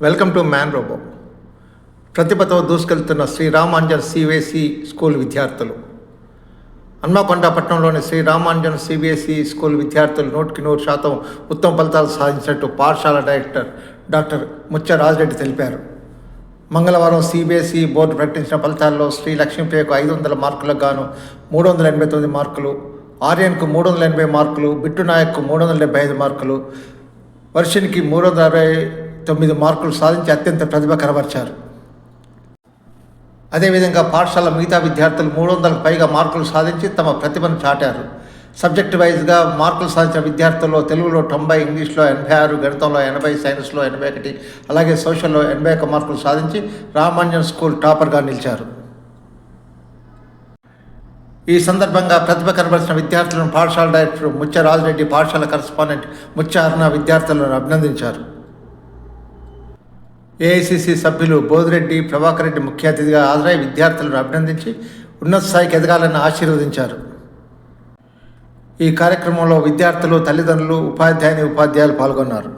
Welcome to man robo ప్రతిభతో దూసుకెళ్తున్న Sri Ramanjan CBSE school విద్యార్థులు. హన్మకొండ పట్టణంలోని శ్రీ రామాంజన్ సిబిఎస్ఈ స్కూల్ విద్యార్థులు నూటికి నూరు శాతం ఉత్తమ ఫలితాలు సాధించినట్టు పాఠశాల డైరెక్టర్ డాక్టర్ ముచ్చ రాజరెడ్డి తెలిపారు. మంగళవారం సిబిఎస్ఈ బోర్డు ప్రకటించిన ఫలితాల్లో శ్రీ లక్ష్మీపేకు ఐదు వందల మార్కులకు గాను మూడు వందల ఎనభై తొమ్మిది మార్కులు ఆర్యన్కు మూడు వందల ఎనభై మార్కులు బిట్టు నాయక్కు మూడు వందల డెబ్బై ఐదు మార్కులు వర్షన్కి మూడు వందల అరవై తొమ్మిది మార్కులు సాధించి అత్యంత ప్రతిభ కనబరిచారు. అదేవిధంగా పాఠశాల మిగతా విద్యార్థులు మూడు వందలకు పైగా మార్కులు సాధించి తమ ప్రతిభను చాటారు. సబ్జెక్ట్ వైజ్గా మార్కులు సాధించిన విద్యార్థుల్లో తెలుగులో తొంభై ఇంగ్లీష్లో ఎనభై ఆరు గణితంలో ఎనభై సైన్స్లో ఎనభై ఒకటి అలాగే సోషల్లో ఎనభై ఒక్క మార్కులు సాధించి రామాంజన్ స్కూల్ టాపర్గా నిలిచారు. ఈ సందర్భంగా ప్రతిభ కనబరిచిన విద్యార్థులను పాఠశాల డైరెక్టర్ ముచ్చ రాజరెడ్డి పాఠశాల కరస్పాండెంట్ ముచ్చ అరుణ విద్యార్థులను అభినందించారు. ఏఐసిసి సభ్యులు బోధిరెడ్డి ప్రభాకర్ రెడ్డి ముఖ్య అతిథిగా హాజరై విద్యార్థులను అభినందించి ఉన్నత స్థాయికి ఎదగాలని ఆశీర్వదించారు. ఈ కార్యక్రమంలో విద్యార్థులు తల్లిదండ్రులు ఉపాధ్యాయుని ఉపాధ్యాయులు పాల్గొన్నారు.